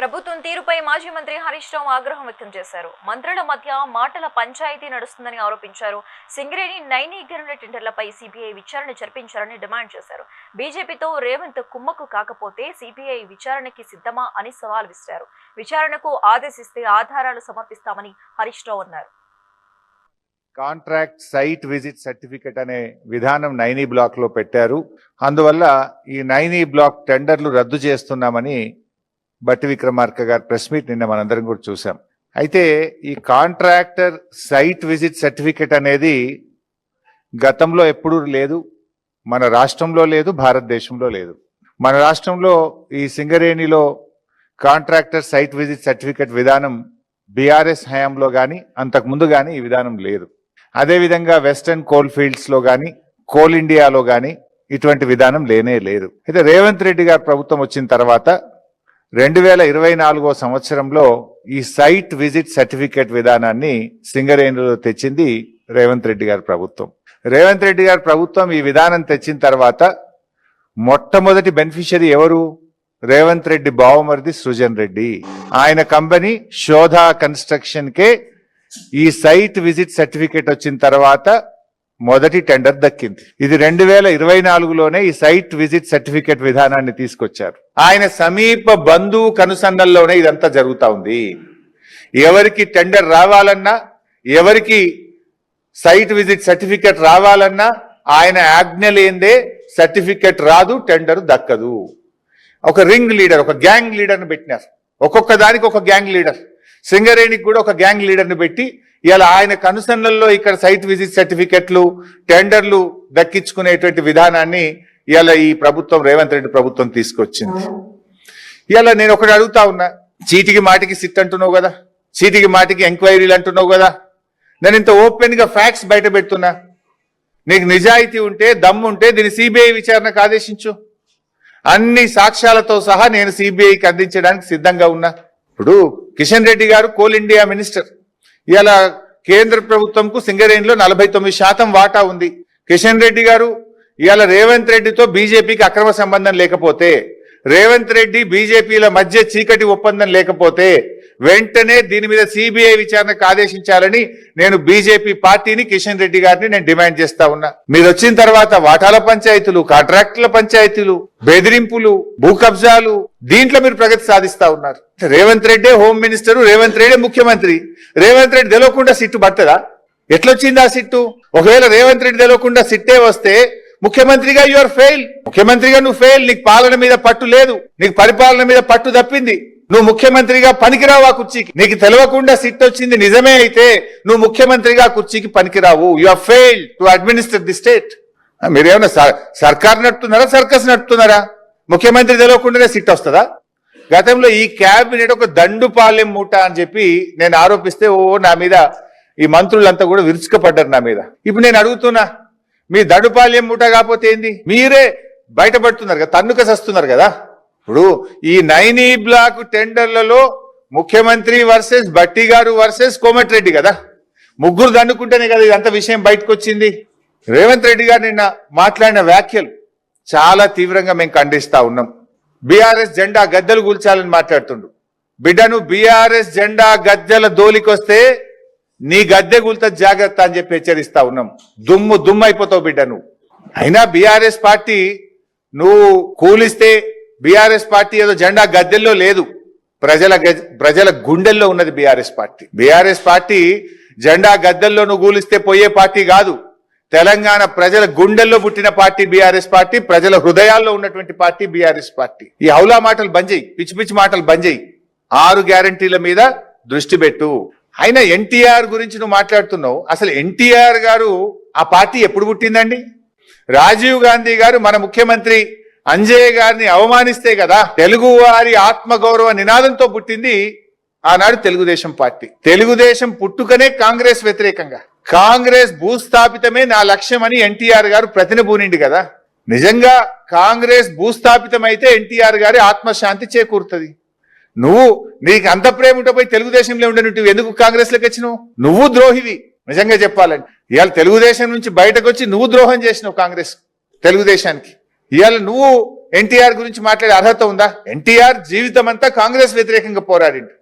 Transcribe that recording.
ప్రభుత్వం తీరుపై మాజీ మంత్రి హరీష్ రావు ఆగ్రహం వ్యక్తం చేశారు. మంత్రుల మధ్య మాటల పంచాయతీ నడుస్తుందని ఆరోపించారు. సింగరేణి నైనీకరణ టెండర్లపై సిబిఐ విచారణ జరిపించాలని డిమాండ్ చేశారు. బీజేపీతో రేవంత్ కుమ్మకు కాకపోతే సిబిఐ విచారణకి సిద్ధమా అని సవాల్ విసిరారు. విచారణకు ఆదేశిస్తే ఆధారాలు సమర్పిస్తామని హరీష్ రావు అన్నారు. కాంట్రాక్ట్ సైట్ విజిట్ సర్టిఫికెట్ అనే విధానం నైనీ బ్లాక్లో పెట్టారు. అందువల్ల ఈ నైనీ బ్లాక్ టెండర్లు రద్దు చేస్తున్నామని బట్టి విక్రమార్క గారి ప్రెస్ మీట్ నిన్న మనందరం కూడా చూసాం. అయితే ఈ కాంట్రాక్టర్ సైట్ విజిట్ సర్టిఫికెట్ అనేది గతంలో ఎప్పుడూ లేదు మన రాష్ట్రంలో లేదు భారతదేశంలో లేదు. మన రాష్ట్రంలో ఈ సింగరేణిలో కాంట్రాక్టర్ సైట్ విజిట్ సర్టిఫికెట్ విధానం బీఆర్ఎస్ హయాంలో కానీ అంతకుముందు కానీ ఈ విధానం లేదు. అదేవిధంగా వెస్టర్న్ కోల్ ఫీల్డ్స్లో కానీ కోల్ ఇండియాలో కానీ ఇటువంటి విధానం లేనే లేదు. అయితే రేవంత్ రెడ్డి గారు ప్రభుత్వం వచ్చిన తర్వాత రెండు వేల ఇరవై నాలుగో సంవత్సరంలో ఈ సైట్ విజిట్ సర్టిఫికేట్ విధానాన్ని సింగరేణిలో తెచ్చింది రేవంత్ రెడ్డి గారి ప్రభుత్వం. రేవంత్ రెడ్డి గారి ప్రభుత్వం ఈ విధానం తెచ్చిన తర్వాత మొట్టమొదటి బెనిఫిషరీ ఎవరు? రేవంత్ రెడ్డి బావమరిది సృజన్ రెడ్డి. ఆయన కంపెనీ శోధ కన్స్ట్రక్షన్కే ఈ సైట్ విజిట్ సర్టిఫికేట్ వచ్చిన తర్వాత మొదటి టెండర్ దక్కింది. ఇది రెండు వేల ఇరవై నాలుగులోనే ఈ సైట్ విజిట్ సర్టిఫికేట్ విధానాన్ని తీసుకొచ్చారు. ఆయన సమీప బంధువు కనుసన్నల్లోనే ఇదంతా జరుగుతూ ఉంది. ఎవరికి టెండర్ రావాలన్నా ఎవరికి సైట్ విజిట్ సర్టిఫికేట్ రావాలన్నా ఆయన ఆజ్ఞ లేదే సర్టిఫికేట్ రాదు టెండర్ దక్కదు. ఒక రింగ్ లీడర్ ఒక గ్యాంగ్ లీడర్ని పెట్టినారు. ఒక్కొక్క దానికి ఒక గ్యాంగ్ లీడర్. సింగరేణికి కూడా ఒక గ్యాంగ్ లీడర్ని పెట్టి ఇలా ఆయన కనుసన్నల్లో ఇక్కడ సైట్ విజిట్ సర్టిఫికెట్లు టెండర్లు దక్కించుకునేటువంటి విధానాన్ని ఇలా ఈ ప్రభుత్వం రేవంత్ రెడ్డి ప్రభుత్వం తీసుకొచ్చింది. ఇలా నేను ఒకటి అడుగుతా ఉన్నా చీటికి మాటికి సిట్ అంటున్నావు కదా? చీటికి మాటికి ఎంక్వైరీలు అంటున్నావు కదా? నేను ఇంత ఓపెన్గా ఫ్యాక్ట్స్ బయట పెడుతున్నా. నీకు నిజాయితీ ఉంటే దమ్ము ఉంటే దీన్ని సిబిఐ విచారణకు ఆదేశించు. అన్ని సాక్ష్యాలతో సహా నేను సిబిఐకి అందించడానికి సిద్ధంగా ఉన్నా. ఇప్పుడు కిషన్ రెడ్డి గారు కోల్ ఇండియా మినిస్టర్. ఇలా కేంద్ర ప్రభుత్వంకు సింగరేణిలో నలభై తొమ్మిది శాతం వాటా ఉంది. కిషన్ రెడ్డి గారు ఇవాళ రేవంత్ రెడ్డితో బీజేపీకి అక్రమ సంబంధం లేకపోతే రేవంత్ రెడ్డి బీజేపీల మధ్య చీకటి ఒప్పందం లేకపోతే వెంటనే దీని మీద సిబిఐ విచారణకు ఆదేశించాలని నేను బీజేపీ పార్టీని కిషన్ రెడ్డి గారిని నేను డిమాండ్ చేస్తా ఉన్నా. మీరు వచ్చిన తర్వాత వాటాల పంచాయతీలు కాంట్రాక్టుల పంచాయతీలు బెదిరింపులు భూ కబ్జాలు దీంట్లో మీరు ప్రగతి సాధిస్తా ఉన్నారు. రేవంత్ రెడ్డే హోమ్ మినిస్టర్ రేవంత్ రెడ్డే ముఖ్యమంత్రి. రేవంత్ రెడ్డి తెలవకుండా సిట్టు పట్టదా? ఎట్లొచ్చింది ఆ సిట్టు? ఒకవేళ రేవంత్ రెడ్డి తెలవకుండా సిట్టే వస్తే ముఖ్యమంత్రిగా యువర్ ఫెయిల్ ముఖ్యమంత్రిగా నువ్వు ఫెయిల్ నీకు పాలన మీద పట్టు లేదు. నీకు పరిపాలన మీద పట్టు తప్పింది. నువ్వు ముఖ్యమంత్రిగా పనికిరావు ఆ కుర్చీకి. నీకు తెలియకుండా సిట్ వచ్చింది నిజమే అయితే నువ్వు ముఖ్యమంత్రిగా కుర్చీకి పనికిరావు. You are fail to administer the state మీరేమన్నా సర్కార్ నడుపుతున్నారా సర్కస్ నడుపుతున్నారా? ముఖ్యమంత్రి తెలియకుండానే సిట్ వస్తుందా? గతంలో ఈ క్యాబినెట్ ఒక దండుపాలెం మూట అని చెప్పి నేను ఆరోపిస్తే ఓ నా మీద ఈ మంత్రులంతా కూడా విరుచుకపడ్డారు నా మీద. ఇప్పుడు నేను అడుగుతున్నా మీ దడుపాల్యం మూట కాకపోతే ఏంది? మీరే బయటపడుతున్నారు కదా తన్నుక సస్తున్నారు కదా. ఇప్పుడు ఈ నైనీ బ్లాక్ టెండర్లలో ముఖ్యమంత్రి వర్సెస్ బట్టి గారు వర్సెస్ కోమటిరెడ్డి కదా. ముగ్గురు దండుకుంటేనే కదా ఇదంతా విషయం బయటకు వచ్చింది రేవంత్ రెడ్డి గారు నిన్న మాట్లాడిన వ్యాఖ్యలు చాలా తీవ్రంగా మేము ఖండిస్తా ఉన్నాం. బీఆర్ఎస్ జెండా గద్దెలు కూల్చాలని మాట్లాడుతుండు. బిడ్డను బీఆర్ఎస్ జెండా గద్దెల దోలికొస్తే నీ గద్దె కూల్త జాగ్రత్త అని చెప్పి హెచ్చరిస్తా ఉన్నాం. దుమ్ము దుమ్ము అయిపోతావు బిడ్డ నువ్వు. అయినా బీఆర్ఎస్ పార్టీ నువ్వు కూలిస్తే బీఆర్ఎస్ పార్టీ ఏదో జెండా గద్దెల్లో లేదు. ప్రజల గ- ప్రజల గుండెల్లో ఉన్నది బీఆర్ఎస్ పార్టీ. బీఆర్ఎస్ పార్టీ జెండా గద్దెల్లో నువ్వు కూలిస్తే పోయే పార్టీ కాదు. తెలంగాణ ప్రజల గుండెల్లో పుట్టిన పార్టీ బీఆర్ఎస్ పార్టీ ప్రజల హృదయాల్లో ఉన్నటువంటి పార్టీ బీఆర్ఎస్ పార్టీ. ఈ హౌలా మాటలు బంద్ చేయి. పిచ్చి పిచ్చి మాటలు బంద్ చేయి. ఆరు గ్యారంటీల మీద దృష్టి పెట్టు. అయినా ఎన్టీఆర్ గురించి నువ్వు మాట్లాడుతున్నావు. అసలు ఎన్టీఆర్ గారు ఆ పార్టీ ఎప్పుడు పుట్టిందండి? రాజీవ్ గాంధీ గారు మన ముఖ్యమంత్రి అంజయ్య గారిని అవమానిస్తే కదా తెలుగు వారి ఆత్మగౌరవ నినాదంతో పుట్టింది ఆనాడు తెలుగుదేశం పార్టీ. తెలుగుదేశం పుట్టుకనే కాంగ్రెస్ వ్యతిరేకంగా. కాంగ్రెస్ భూస్థాపితమే నా లక్ష్యం అని ఎన్టీఆర్ గారు ప్రతినబూనిండి కదా. నిజంగా కాంగ్రెస్ భూస్థాపితం అయితే ఎన్టీఆర్ గారి ఆత్మశాంతి చేకూరుతుంది. నువ్వు నీకు అంత ప్రేమ ఉంటే పోయి తెలుగుదేశంలో ఉండే నువ్వు ఎందుకు కాంగ్రెస్లోకి వచ్చినావు? నువ్వు ద్రోహివి. నిజంగా చెప్పాలని ఇవాళ తెలుగుదేశం నుంచి బయటకు వచ్చి నువ్వు ద్రోహం చేసినావు కాంగ్రెస్ తెలుగుదేశానికి. ఇవాళ నువ్వు ఎన్టీఆర్ గురించి మాట్లాడే అర్హత ఉందా? ఎన్టీఆర్ జీవితం అంతా కాంగ్రెస్ వ్యతిరేకంగా పోరాడిండు.